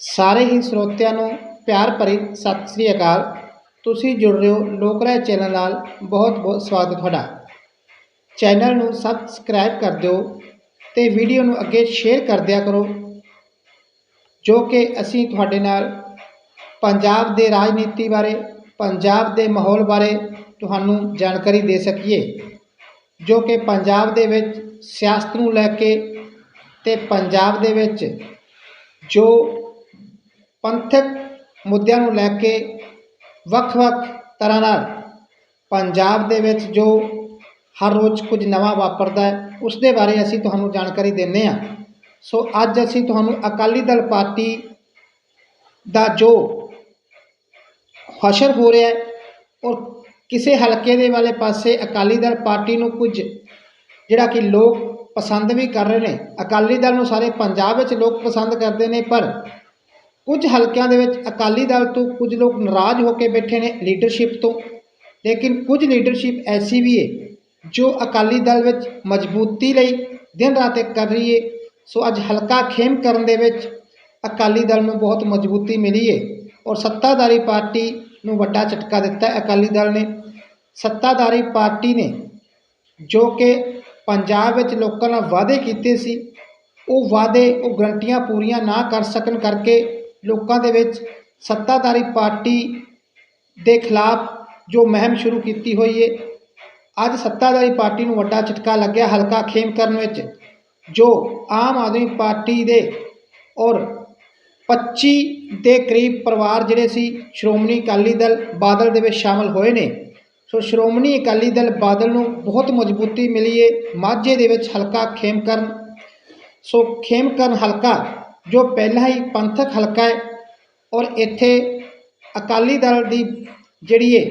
ਸਾਰੇ ਹੀ ਸਰੋਤਿਆਂ ਨੂੰ ਪਿਆਰ ਭਰੀ ਸਤਿ ਸ੍ਰੀ ਅਕਾਲ। ਤੁਸੀਂ ਜੁੜ ਰਹੇ ਹੋ ਲੋਕ ਚੈਨਲ ਨਾਲ। ਬਹੁਤ ਬਹੁਤ ਸਵਾਗਤ ਤੁਹਾਡਾ। ਚੈਨਲ ਨੂੰ ਸਬਸਕ੍ਰਾਈਬ ਕਰ ਦਿਓ ਤੇ ਵੀਡੀਓ ਨੂੰ ਅੱਗੇ ਸ਼ੇਅਰ ਕਰ ਦਿਆ ਕਰੋ, ਜੋ ਕਿ ਅਸੀਂ ਤੁਹਾਡੇ ਨਾਲ ਪੰਜਾਬ ਦੇ ਰਾਜਨੀਤੀ ਬਾਰੇ, ਪੰਜਾਬ ਦੇ ਮਾਹੌਲ ਬਾਰੇ ਤੁਹਾਨੂੰ ਜਾਣਕਾਰੀ ਦੇ ਸਕੀਏ, ਜੋ ਕਿ ਪੰਜਾਬ ਦੇ ਵਿੱਚ ਸਿਆਸਤ ਨੂੰ ਲੈ ਕੇ ਤੇ ਪੰਜਾਬ ਦੇ ਵਿੱਚ ਜੋ ਪੰਥਕ ਮੁੱਦਿਆਂ ਨੂੰ ਲੈ ਕੇ ਵੱਖ-ਵੱਖ ਤਰ੍ਹਾਂ ਨਾਲ ਪੰਜਾਬ ਦੇ ਵਿੱਚ ਜੋ ਹਰ ਰੋਜ਼ ਕੁਝ ਨਵਾਂ ਵਾਪਰਦਾ ਹੈ ਉਸ ਦੇ ਬਾਰੇ ਅਸੀਂ ਤੁਹਾਨੂੰ ਜਾਣਕਾਰੀ ਦਿੰਦੇ ਹਾਂ। ਸੋ ਅੱਜ ਅਸੀਂ ਤੁਹਾਨੂੰ ਅਕਾਲੀ ਦਲ ਪਾਰਟੀ ਦਾ ਜੋ ਹਸ਼ਰ ਹੋ ਰਿਹਾ ਹੈ ਔਰ ਕਿਸੇ ਹਲਕੇ ਦੇ ਵਾਲੇ ਪਾਸੇ ਅਕਾਲੀ ਦਲ ਪਾਰਟੀ ਨੂੰ ਕੁਝ ਜਿਹੜਾ ਕਿ ਲੋਕ ਪਸੰਦ ਵੀ ਕਰ ਰਹੇ ਨੇ, ਅਕਾਲੀ ਦਲ ਨੂੰ ਸਾਰੇ ਪੰਜਾਬ ਵਿੱਚ ਲੋਕ ਪਸੰਦ ਕਰਦੇ ਨੇ, ਪਰ ਕੁਝ ਹਲਕਿਆਂ ਦੇ ਵਿੱਚ ਅਕਾਲੀ ਦਲ ਤੋਂ ਕੁਝ ਲੋਕ ਨਾਰਾਜ਼ ਹੋ ਕੇ ਬੈਠੇ ਨੇ ਲੀਡਰਸ਼ਿਪ ਤੋਂ। ਲੇਕਿਨ ਕੁਝ ਲੀਡਰਸ਼ਿਪ ਐਸੀ ਵੀ ਹੈ ਜੋ ਅਕਾਲੀ ਦਲ ਵਿੱਚ ਮਜ਼ਬੂਤੀ ਲਈ ਦਿਨ ਰਾਤ ਇੱਕ ਕਰ ਰਹੀ ਹੈ ਸੋ ਅੱਜ ਹਲਕਾ ਖੇਮ ਕਰਨ ਦੇ ਵਿੱਚ ਅਕਾਲੀ ਦਲ ਨੂੰ ਬਹੁਤ ਮਜ਼ਬੂਤੀ ਮਿਲੀ ਹੈ ਔਰ ਸੱਤਾਧਾਰੀ ਪਾਰਟੀ ਨੂੰ ਵੱਡਾ ਝਟਕਾ ਦਿੱਤਾ ਅਕਾਲੀ ਦਲ ਨੇ। ਸੱਤਾਧਾਰੀ ਪਾਰਟੀ ਨੇ ਜੋ ਕਿ ਪੰਜਾਬ ਵਿੱਚ ਲੋਕਾਂ ਨਾਲ ਵਾਅਦੇ ਕੀਤੇ ਸੀ, ਉਹ ਵਾਅਦੇ, ਉਹ ਗਰੰਟੀਆਂ ਪੂਰੀਆਂ ਨਾ ਕਰ ਸਕਣ ਕਰਕੇ ਲੋਕਾਂ ਦੇ ਵਿੱਚ ਸੱਤਾਧਾਰੀ ਪਾਰਟੀ ਦੇ ਖਿਲਾਫ ਜੋ ਮਹਿਮ ਸ਼ੁਰੂ ਕੀਤੀ ਹੋਈ ਹੈ ਅੱਜ ਸੱਤਾਧਾਰੀ ਪਾਰਟੀ ਨੂੰ ਵੱਡਾ ਝਟਕਾ ਲੱਗਿਆ ਹਲਕਾ ਖੇਮ ਕਰਨ ਵਿੱਚ, ਜੋ ਆਮ ਆਦਮੀ ਪਾਰਟੀ ਦੇ ਔਰ 25 ਦੇ ਕਰੀਬ ਪਰਿਵਾਰ ਜਿਹੜੇ ਸੀ, ਸ਼੍ਰੋਮਣੀ ਅਕਾਲੀ ਦਲ ਬਾਦਲ ਦੇ ਵਿੱਚ ਸ਼ਾਮਲ ਹੋਏ ਨੇ। ਸੋ ਸ਼੍ਰੋਮਣੀ ਅਕਾਲੀ ਦਲ ਬਾਦਲ ਨੂੰ ਬਹੁਤ ਮਜ਼ਬੂਤੀ ਮਿਲੀ ਹੈ ਮਾਝੇ ਦੇ ਵਿੱਚ ਹਲਕਾ ਖੇਮ ਕਰਨ। ਸੋ ਖੇਮ ਕਰਨ ਹਲਕਾ ਜੋ ਪਹਿਲਾਂ ਹੀ ਪੰਥਕ ਹਲਕਾ ਹੈ ਔਰ ਇੱਥੇ ਅਕਾਲੀ ਦਲ ਦੀ ਜਿਹੜੀ ਹੈ,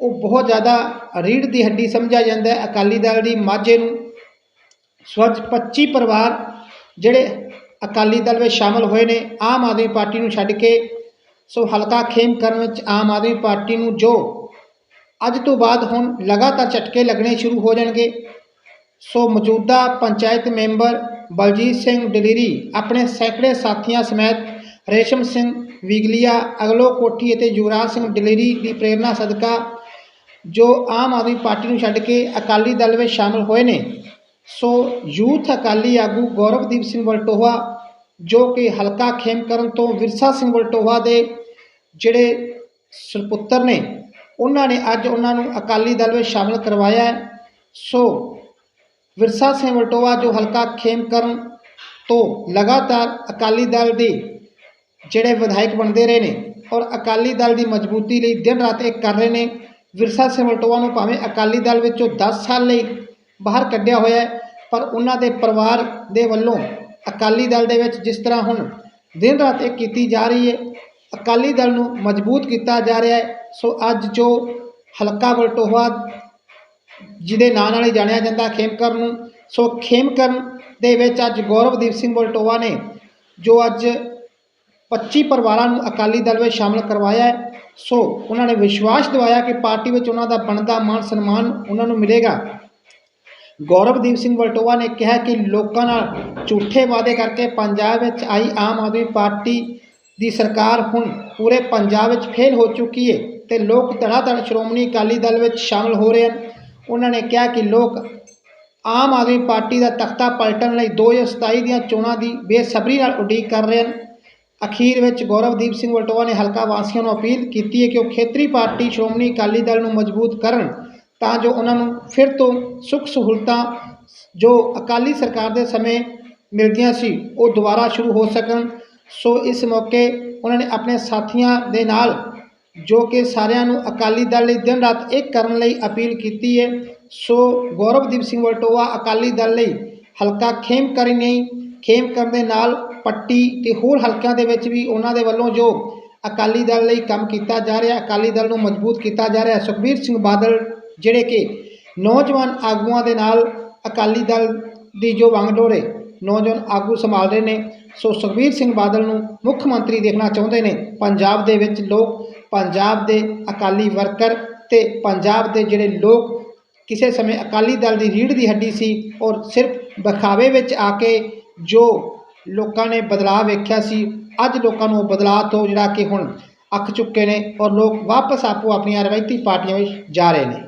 ਉਹ ਬਹੁਤ ਜ਼ਿਆਦਾ ਰੀੜ ਦੀ ਹੱਡੀ ਸਮਝਿਆ ਜਾਂਦਾ ਹੈ ਅਕਾਲੀ ਦਲ ਦੀ ਮਾਝੇ ਨੂੰ। ਸਵੱਜ 25 ਪਰਿਵਾਰ ਜਿਹੜੇ ਅਕਾਲੀ ਦਲ ਵਿੱਚ ਸ਼ਾਮਲ ਹੋਏ ਨੇ, ਆਮ ਆਦਮੀ ਪਾਰਟੀ ਨੂੰ ਛੱਡ ਕੇ, ਸੋ ਹਲਕਾ ਖੇਮ ਕਰਨ ਵਿੱਚ ਆਮ ਆਦਮੀ ਪਾਰਟੀ ਨੂੰ ਜੋ ਅੱਜ ਤੋਂ ਬਾਅਦ ਹੁਣ ਲਗਾਤਾਰ ਝਟਕੇ ਲੱਗਣੇ ਸ਼ੁਰੂ ਹੋ ਜਾਣਗੇ। ਸੋ ਮੌਜੂਦਾ ਪੰਚਾਇਤ ਮੈਂਬਰ ਬਲਜੀਤ ਸਿੰਘ ਡਲੇਰੀ, ਆਪਣੇ ਸੈਂਕੜੇ ਸਾਥੀਆਂ ਸਮੇਤ ਰੇਸ਼ਮ ਸਿੰਘ ਵਿਗਲੀਆ, ਅਗਲੋ ਕੋਠੀ ਅਤੇ ਯੁਵਰਾਜ ਸਿੰਘ ਡਲੇਰੀ ਦੀ ਪ੍ਰੇਰਣਾ ਸਦਕਾ ਜੋ ਆਮ ਆਦਮੀ ਪਾਰਟੀ ਨੂੰ ਛੱਡ ਕੇ ਅਕਾਲੀ ਦਲ ਵਿੱਚ ਸ਼ਾਮਲ ਹੋਏ ਨੇ। ਸੋ ਯੂਥ ਅਕਾਲੀ ਆਗੂ ਗੌਰਵਦੀਪ ਸਿੰਘ ਵਲਟੋਹਾ ਜੋ ਕਿ ਹਲਕਾ ਖੇਮਕਰਨ ਤੋਂ ਵਿਰਸਾ ਸਿੰਘ ਵਲਟੋਹਾ ਦੇ ਜਿਹੜੇ ਸੁਪੁੱਤਰ ਨੇ, ਉਹਨਾਂ ਨੇ ਅੱਜ ਉਹਨਾਂ ਨੂੰ ਅਕਾਲੀ ਦਲ ਵਿੱਚ ਸ਼ਾਮਲ ਕਰਵਾਇਆ ਸੋ ਵਿਰਸਾ ਸਿੰਘ ਵਲਟੋਹਾ ਜੋ ਹਲਕਾ ਖੇਮਕਰਨ ਤੋਂ ਲਗਾਤਾਰ ਅਕਾਲੀ ਦਲ ਦੇ ਜਿਹੜੇ ਵਿਧਾਇਕ ਬਣਦੇ ਰਹੇ ਨੇ ਔਰ ਅਕਾਲੀ ਦਲ ਦੀ ਮਜ਼ਬੂਤੀ ਲਈ ਦਿਨ ਰਾਤ ਇੱਕ ਕਰ ਰਹੇ ਨੇ, ਵਿਰਸਾ ਸਿੰਘ ਵਲਟੋਹਾ ਨੂੰ ਭਾਵੇਂ ਅਕਾਲੀ ਦਲ ਵਿੱਚੋਂ 10 ਸਾਲ ਲਈ ਬਾਹਰ ਕੱਢਿਆ ਹੋਇਆ ਹੈ, ਪਰ ਉਹਨਾਂ ਦੇ ਪਰਿਵਾਰ ਦੇ ਵੱਲੋਂ ਅਕਾਲੀ ਦਲ ਦੇ ਵਿੱਚ ਜਿਸ ਤਰ੍ਹਾਂ ਹੁਣ ਦਿਨ ਰਾਤ ਇਹ ਕੀਤੀ ਜਾ ਰਹੀ ਹੈ, ਅਕਾਲੀ ਦਲ ਨੂੰ ਮਜ਼ਬੂਤ ਕੀਤਾ ਜਾ ਰਿਹਾ ਹੈ, ਸੋ ਅੱਜ ਜੋ ਹਲਕਾ ਵਲਟੋਹਾ ਜਿਹਦੇ ਨਾਂ ਨਾਲ ਹੀ ਜਾਣਿਆ ਜਾਂਦਾ ਖੇਮਕਰਨ ਨੂੰ। ਸੋ ਖੇਮਕਰਨ ਦੇ ਵਿੱਚ ਅੱਜ ਗੌਰਵਦੀਪ ਸਿੰਘ ਵਲਟੋਹਾ ਨੇ ਜੋ ਅੱਜ 25 ਪਰਿਵਾਰਾਂ ਨੂੰ ਅਕਾਲੀ ਦਲ ਵਿੱਚ ਸ਼ਾਮਲ ਕਰਵਾਇਆ ਹੈ, ਸੋ ਉਹਨਾਂ ਨੇ ਵਿਸ਼ਵਾਸ ਦਿਵਾਇਆ ਕਿ ਪਾਰਟੀ ਵਿੱਚ ਉਹਨਾਂ ਦਾ ਬਣਦਾ ਮਾਨ ਸਨਮਾਨ ਉਹਨਾਂ ਨੂੰ ਮਿਲੇਗਾ। ਗੌਰਵਦੀਪ ਸਿੰਘ ਵਲਟੋਆ ਨੇ ਕਿਹਾ ਕਿ ਲੋਕਾਂ ਨਾਲ ਝੂਠੇ ਵਾਅਦੇ ਕਰਕੇ ਪੰਜਾਬ ਵਿੱਚ ਆਈ ਆਮ ਆਦਮੀ ਪਾਰਟੀ ਦੀ ਸਰਕਾਰ ਹੁਣ ਪੂਰੇ ਪੰਜਾਬ ਵਿੱਚ ਫੇਲ ਹੋ ਚੁੱਕੀ ਹੈ ਤੇ ਲੋਕ ਧੜਾ ਧੜ ਸ਼੍ਰੋਮਣੀ ਅਕਾਲੀ ਦਲ ਵਿੱਚ ਸ਼ਾਮਲ ਹੋ ਰਹੇ ਹਨ। ਉਹਨਾਂ ਨੇ ਕਿਹਾ ਕਿ ਲੋਕ ਆਮ ਆਦਮੀ ਪਾਰਟੀ ਦਾ ਤਖਤਾ ਪਲਟਣ ਲਈ 2027 ਦੀਆਂ ਚੋਣਾਂ ਦੀ ਬੇਸਬਰੀ ਨਾਲ ਉਡੀਕ ਕਰ ਰਹੇ ਹਨ। ਅਖੀਰ ਵਿੱਚ ਗੌਰਵਦੀਪ ਸਿੰਘ ਵਲਟੋਆ ਨੇ ਹਲਕਾ ਵਾਸੀਆਂ ਨੂੰ ਅਪੀਲ ਕੀਤੀ ਹੈ ਕਿ ਉਹ ਖੇਤਰੀ ਪਾਰਟੀ ਸ਼੍ਰੋਮਣੀ ਅਕਾਲੀ ਦਲ ਨੂੰ ਮਜ਼ਬੂਤ ਕਰਨ ਤਾਂ ਜੋ ਉਹਨਾਂ ਨੂੰ ਫਿਰ ਤੋਂ ਸੁੱਖ ਸਹੂਲਤਾਂ ਜੋ ਅਕਾਲੀ ਸਰਕਾਰ ਦੇ ਸਮੇਂ ਮਿਲਦੀਆਂ ਸੀ, ਉਹ ਦੁਬਾਰਾ ਸ਼ੁਰੂ ਹੋ ਸਕਣ। ਸੋ ਇਸ ਮੌਕੇ ਉਹਨਾਂ ਨੇ ਆਪਣੇ ਸਾਥੀਆਂ ਦੇ ਨਾਲ ਜੋ ਕਿ ਸਾਰਿਆਂ ਨੂੰ ਅਕਾਲੀ ਦਲ ਲਈ ਦਿਨ ਰਾਤ ਇੱਕ ਕਰਨ ਲਈ ਅਪੀਲ ਕੀਤੀ ਹੈ। ਸੋ ਗੌਰਵਦੀਪ ਸਿੰਘ ਵਲਟੋਆ ਅਕਾਲੀ ਦਲ ਲਈ ਹਲਕਾ ਖੇਮ ਕਰੀ ਨਹੀਂ, ਖੇਮ ਕਰਨ ਦੇ ਨਾਲ ਪੱਟੀ ਤੇ ਹੋਰ ਹਲਕਿਆਂ ਦੇ ਵਿੱਚ ਵੀ ਉਹਨਾਂ ਦੇ ਵੱਲੋਂ ਜੋ ਅਕਾਲੀ ਦਲ ਲਈ ਕੰਮ ਕੀਤਾ ਜਾ ਰਿਹਾ, ਅਕਾਲੀ ਦਲ ਨੂੰ ਮਜ਼ਬੂਤ ਕੀਤਾ ਜਾ ਰਿਹਾ, ਸੁਖਬੀਰ ਸਿੰਘ ਬਾਦਲ ਜਿਹੜੇ ਕਿ ਨੌਜਵਾਨ ਆਗੂਆਂ ਦੇ ਨਾਲ ਅਕਾਲੀ ਦਲ ਦੀ ਜੋ ਵੰਗਡੋਰ ਡੋਰੇ ਨੌਜਵਾਨ ਆਗੂ ਸੰਭਾਲ ਰਹੇ ਨੇ, ਸੋ ਸੁਖਬੀਰ ਸਿੰਘ ਬਾਦਲ ਨੂੰ ਮੁੱਖ ਮੰਤਰੀ ਦੇਖਣਾ ਚਾਹੁੰਦੇ ਨੇ। ਪੰਜਾਬ ਦੇ ਵਿੱਚ ਲੋਕ ਪੰਜਾਬ ਦੇ ਅਕਾਲੀ ਵਰਕਰ ਤੇ ਪੰਜਾਬ ਦੇ ਜਿਹੜੇ ਲੋਕ ਕਿਸੇ ਸਮੇਂ ਅਕਾਲੀ ਦਲ ਦੀ ਰੀੜ ਦੀ ਹੱਡੀ ਸੀ ਔਰ ਸਿਰਫ ਵਿਖਾਵੇ ਵਿੱਚ ਆ ਕੇ ਜੋ ਲੋਕਾਂ ਨੇ ਬਦਲਾਅ ਵੇਖਿਆ ਸੀ, ਅੱਜ ਲੋਕਾਂ ਨੂੰ ਉਹ ਬਦਲਾਅ ਤੋਂ ਜਿਹੜਾ ਕਿ ਹੁਣ ਅੱਖ ਚੁੱਕੇ ਨੇ ਔਰ ਲੋਕ ਵਾਪਸ ਆਪੋ ਆਪਣੀਆਂ ਰਵਾਇਤੀ ਪਾਰਟੀਆਂ ਵਿੱਚ ਜਾ ਰਹੇ ਨੇ।